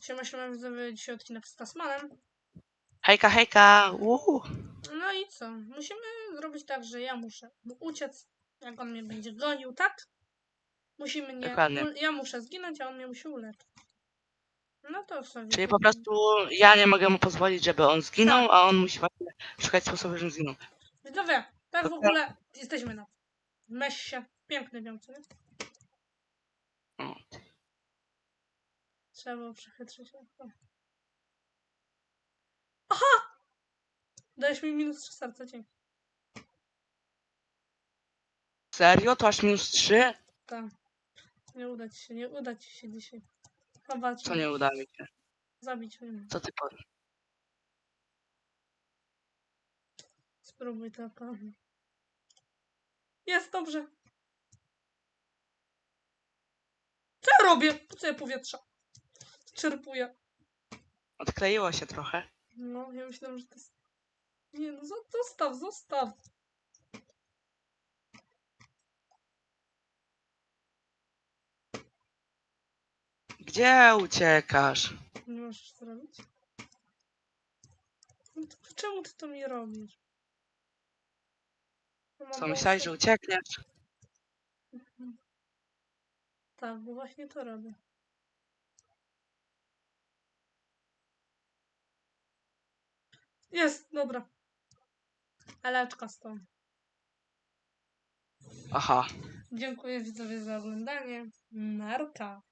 Siema, siema, widzowie, dzisiaj odcinek z Tasmanem. Hejka, hejka! Uuu. No i co? Musimy zrobić tak, że ja muszę mu uciec, jak on mnie będzie gonił, tak? Musimy nie... Dokładnie. u- Ja muszę zginąć, a on mnie musi uleczyć. No to sobie... Czyli po prostu ja nie mogę mu pozwolić, żeby on zginął, Tak. a on musi właśnie szukać sposobu, żeby zginął. Widzowie, tak w ogóle jesteśmy na messie. Piękny co nie? Trzeba było przechytrzyć. Aha! Dajesz mi minus 3 serca, dzięki. Serio? To aż minus 3? Tak. Nie uda ci się, nie uda ci się dzisiaj. Cię Co nie uda mi się? zabić mnie. Co ty powiesz? Spróbuj tylko. Jest dobrze. Co ja robię? Ja powietrza? Czerpuję. Odkleiło się trochę. No, ja myślałam, że to jest... Nie no, zo- zostaw, zostaw. Gdzie uciekasz? Nie możesz to robić? No to Czemu ty to mi robisz? Co myślałeś, że uciekniesz? Tak, bo właśnie to robię. Jest, dobra. Aleczka stąd. Aha. Dziękuję widzowie za oglądanie. Narka.